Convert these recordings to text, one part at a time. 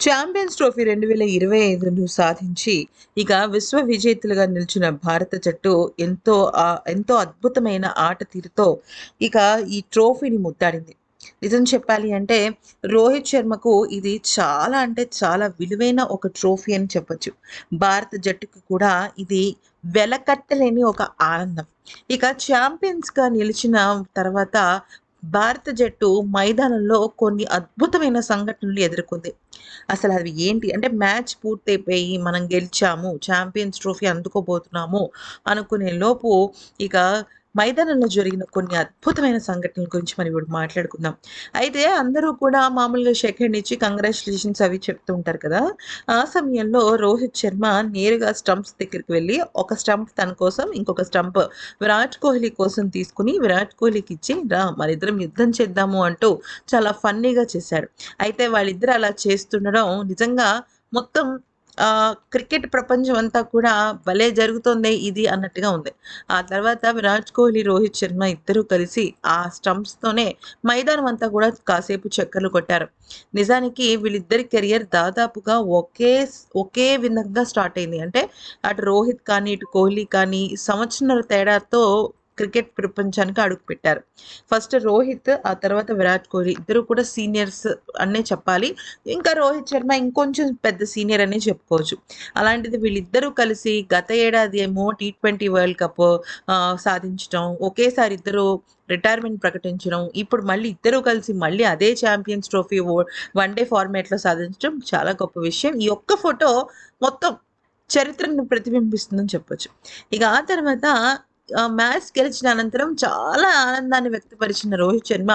Champions trophy రెండు వేల ఇరవై ఐదును సాధించి ఇక విశ్వ విజేతలుగా నిలిచిన భారత జట్టు ఎంతో ఎంతో అద్భుతమైన ఆట తీరుతో ఇక ఈ ట్రోఫీని ముద్దాడింది నిజం చెప్పాలి అంటే రోహిత్ శర్మకు ఇది చాలా అంటే చాలా విలువైన ఒక ట్రోఫీ అని చెప్పొచ్చు. భారత జట్టుకు కూడా ఇది వెలకట్టలేని ఒక ఆనందం. ఇక ఛాంపియన్స్గా నిలిచిన తర్వాత భారత జట్టు మైదానంలో కొన్ని అద్భుతమైన సంఘటనలు ఎదుర్కొంది. అసలు అవి ఏంటి? అంటే మ్యాచ్ పూర్తయిపోయి మనం గెలిచాము ఛాంపియన్స్ ట్రోఫీ అందుకోబోతున్నాము అనుకునే లోపు ఇక మైదానంలో జరిగిన కొన్ని అద్భుతమైన సంఘటనల గురించి మనం ఇప్పుడు మాట్లాడుకుందాం. అయితే అందరూ కూడా మామూలుగా షేక్ హ్యాండ్ ఇచ్చి కంగ్రాచులేషన్స్ అవి చెప్తూ ఉంటారు కదా. ఆ సమయంలో రోహిత్ శర్మ నేరుగా స్టంప్స్ దగ్గరికి వెళ్ళి ఒక స్టంప్ తన కోసం ఇంకొక స్టంప్ విరాట్ కోహ్లీ కోసం తీసుకుని విరాట్ కోహ్లీకి ఇచ్చి రా మరిద్దరం యుద్ధం చేద్దాము అంటూ చాలా ఫన్నీగా చేశారు. అయితే వాళ్ళిద్దరు అలా చేస్తుండడం నిజంగా మొత్తం క్రికెట్ ప్రపంచం అంతా కూడా భలే జరుగుతుంది ఇది అన్నట్టుగా ఉంది. ఆ తర్వాత విరాట్ కోహ్లీ రోహిత్ శర్మ ఇద్దరూ కలిసి ఆ స్టంప్స్తోనే మైదానం అంతా కూడా కాసేపు చక్కర్లు కొట్టారు. నిజానికి వీళ్ళిద్దరి కెరియర్ దాదాపుగా ఒకే ఒకే విధంగా స్టార్ట్ అయింది. అంటే అటు రోహిత్ కానీ ఇటు కోహ్లీ కానీ సంవత్సరాల తేడాతో క్రికెట్ ప్రపంచానికి అడుగుపెట్టారు ఫస్ట్ రోహిత్ ఆ తర్వాత విరాట్ కోహ్లీ. ఇద్దరు కూడా సీనియర్స్ అనే చెప్పాలి. ఇంకా రోహిత్ శర్మ ఇంకొంచెం పెద్ద సీనియర్ అనే చెప్పుకోవచ్చు. అలాంటిది వీళ్ళిద్దరూ కలిసి గత ఏడాది ఏమో టీ ట్వంటీ వరల్డ్ కప్ సాధించడం ఒకేసారి ఇద్దరు రిటైర్మెంట్ ప్రకటించడం ఇప్పుడు మళ్ళీ ఇద్దరు కలిసి మళ్ళీ అదే ఛాంపియన్స్ ట్రోఫీ వన్ డే ఫార్మాట్లో సాధించడం చాలా గొప్ప విషయం. ఈ ఒక్క ఫోటో మొత్తం చరిత్రను ప్రతిబింబిస్తుందని చెప్పొచ్చు. ఇక ఆ తర్వాత మ్యాచ్ గెలిచిన అనంతరం చాలా ఆనందాన్ని వ్యక్తపరిచిన రోహిత్ శర్మ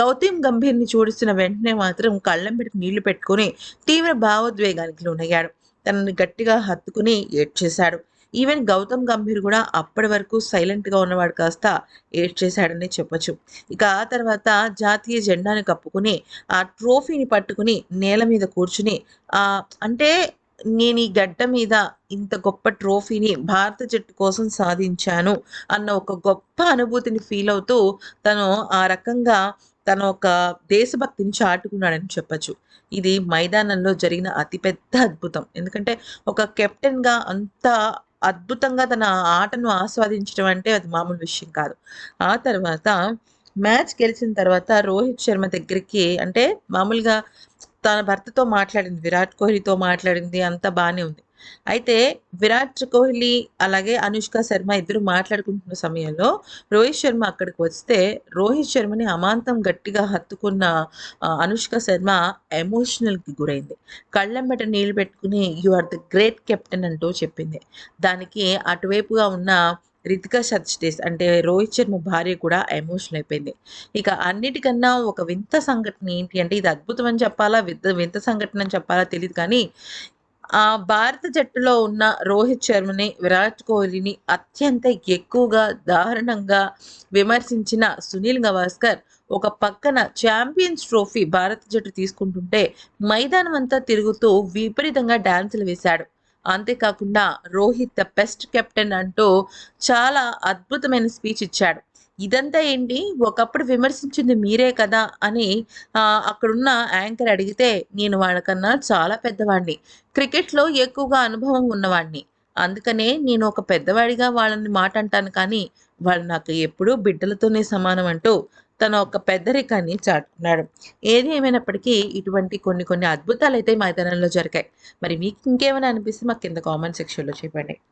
గౌతమ్ గంభీర్ని చూడిసిన వెంటనే మాత్రం కళ్ళం పెట్టి నీళ్ళు పెట్టుకుని తీవ్ర భావోద్వేగానికి లోనయ్యాడు. తనని గట్టిగా హత్తుకుని ఏడ్చేశాడు. ఈవెన్ గౌతమ్ గంభీర్ కూడా అప్పటి వరకు సైలెంట్గా ఉన్నవాడు కాస్త ఏడ్చేశాడని చెప్పొచ్చు. ఇక ఆ తర్వాత జాతీయ జెండాను కప్పుకుని ఆ ట్రోఫీని పట్టుకుని నేల మీద కూర్చుని అంటే నేను ఈ గడ్డ మీద ఇంత గొప్ప ట్రోఫీని భారత జట్టు కోసం సాధించాను అన్న ఒక గొప్ప అనుభూతిని ఫీల్ అవుతూ తను ఆ రకంగా తన ఒక దేశభక్తిని చాటుకున్నాడని చెప్పొచ్చు. ఇది మైదానంలో జరిగిన అతిపెద్ద అద్భుతం. ఎందుకంటే ఒక కెప్టెన్గా అంత అద్భుతంగా తన ఆటను ఆస్వాదించడం అంటే అది మామూలు విషయం కాదు. ఆ తర్వాత మ్యాచ్ గెలిచిన తర్వాత రోహిత్ శర్మ దగ్గరికి అంటే మామూలుగా తన భర్తతో మాట్లాడింది. విరాట్ కోహ్లీతో మాట్లాడింది. అంతా బాగానే ఉంది. అయితే విరాట్ కోహ్లీ అలాగే అనుష్క శర్మ ఇద్దరు మాట్లాడుకుంటున్న సమయంలో రోహిత్ శర్మ అక్కడికి వస్తే రోహిత్ శర్మని అమాంతం గట్టిగా హత్తుకున్న అనుష్క శర్మ ఎమోషనల్కి గురైంది. కళ్ళెంబట నీళ్ళు పెట్టుకుని you are the great captain అంటూ చెప్పింది. దానికి అటువైపుగా ఉన్న రితికా సత్యదేశ్ అంటే రోహిత్ శర్మ భార్య కూడా ఎమోషనల్ అయిపోయింది. ఇక అన్నిటికన్నా ఒక వింత సంఘటన ఏంటి అంటే ఇది అద్భుతం అని చెప్పాలా? వింత వింత సంఘటన అని చెప్పాలా తెలియదు కానీ ఆ భారత జట్టులో ఉన్న రోహిత్ శర్మని విరాట్ కోహ్లీని అత్యంత ఎక్కువగా దారుణంగా విమర్శించిన సునీల్ గవాస్కర్ ఒక పక్కన ఛాంపియన్స్ ట్రోఫీ భారత జట్టు తీసుకుంటుంటే మైదానం అంతా తిరుగుతూ విపరీతంగా డాన్సులు వేశాడు. అంతేకాకుండా రోహిత్ ద బెస్ట్ కెప్టెన్ అంటూ చాలా అద్భుతమైన స్పీచ్ ఇచ్చాడు. ఇదంతా ఏంటి? ఒకప్పుడు విమర్శించింది మీరే కదా అని అక్కడున్న యాంకర్ అడిగితే నేను వాళ్ళకన్నా చాలా పెద్దవాడిని. క్రికెట్లో ఎక్కువగా అనుభవం ఉన్నవాడిని. అందుకనే నేను ఒక పెద్దవాడిగా వాళ్ళని మాట అంటాను కానీ వాళ్ళు నాకు ఎప్పుడూ బిడ్డలతోనే సమానం అంటూ తన ఒక పెద్దరికాన్ని చాటుకున్నాడు. ఏది ఏమైనప్పటికీ ఇటువంటి కొన్ని కొన్ని అద్భుతాలు అయితే మైదానంలో జరిగాయి. మరి మీకు ఇంకేమైనా అనిపిస్తే మాకు కింద కామెంట్ సెక్షన్లో చెప్పండి.